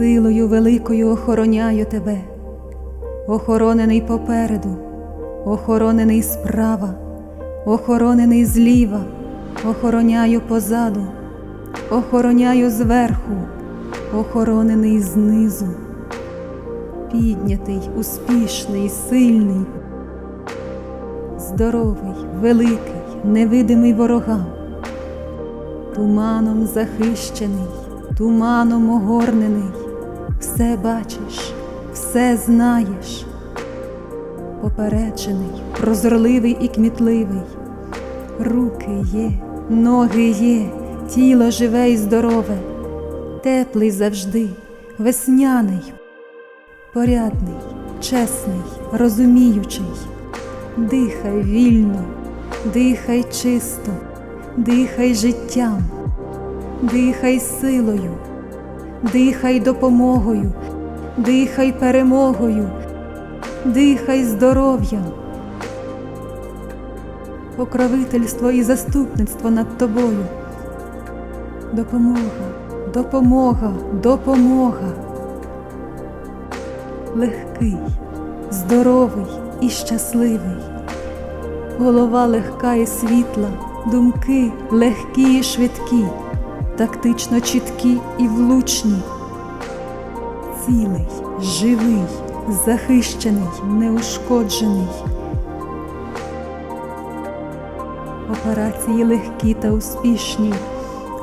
Силою великою охороняю тебе, охоронений попереду, охоронений справа, охоронений зліва, охороняю позаду, охороняю зверху, охоронений знизу, піднятий, успішний, сильний, здоровий, великий, невидимий ворогам, туманом захищений, туманом огорнений, все бачиш, все знаєш, попереджений, прозорливий і кмітливий, руки є, ноги є, тіло живе і здорове, теплий завжди, весняний, порядний, чесний, розуміючий. Дихай вільно, дихай чисто, дихай життям, дихай силою, дихай допомогою, дихай перемогою, дихай здоров'ям. Покровительство і заступництво над тобою. Допомога, допомога, допомога. Легкий, здоровий і щасливий. Голова легка і світла, думки легкі і швидкі, тактично чіткі і влучні. Цілий, живий, захищений, неушкоджений. Операції легкі та успішні.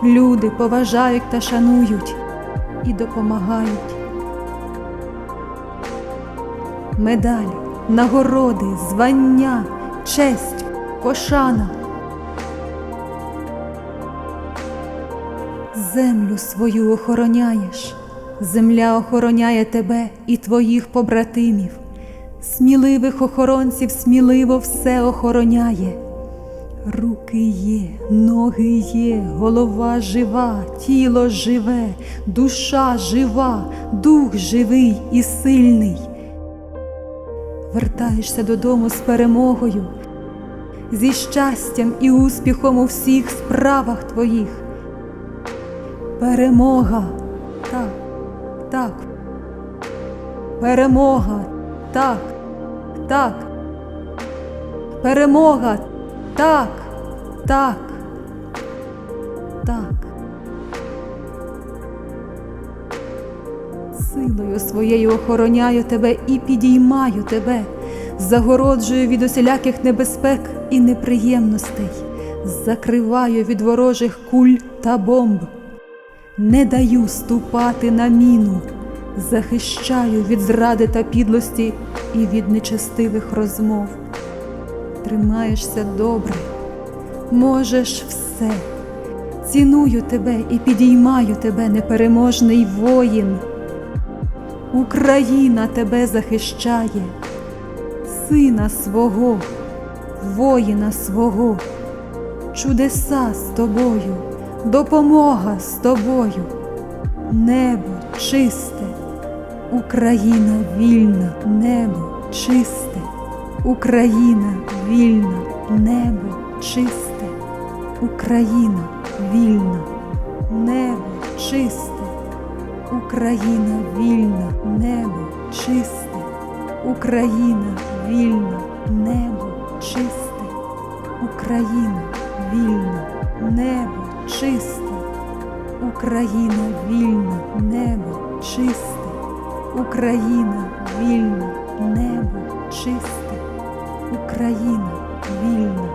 Люди поважають та шанують і допомагають. Медалі, нагороди, звання, честь, пошана. Землю свою охороняєш, земля охороняє тебе і твоїх побратимів, сміливих охоронців сміливо все охороняє. Руки є, ноги є, голова жива, тіло живе, душа жива, дух живий і сильний. Вертаєшся додому з перемогою, зі щастям і успіхом у всіх справах твоїх. Перемога, так, так. Перемога, так, так. Перемога, так, так, так. Силою своєю охороняю тебе і підіймаю тебе, загороджую від усіляких небезпек і неприємностей, закриваю від ворожих куль та бомб, не даю ступати на міну, захищаю від зради та підлості і від нечестивих розмов. Тримаєшся добре, можеш все. Ціную тебе і підіймаю тебе, непереможний воїн. Україна тебе захищає, сина свого, воїна свого, чудеса з тобою, допомога з тобою, небо чисте, Україна вільна, небо чисте, Україна вільна, небо чисте, Україна вільна, небо чисте. Україна вільна, небо чисте, Україна вільна, небо чисте, Україна вільна, небо чисте, Україна вільна, небо чисте, Україна вільна, небо чисте, Україна вільна,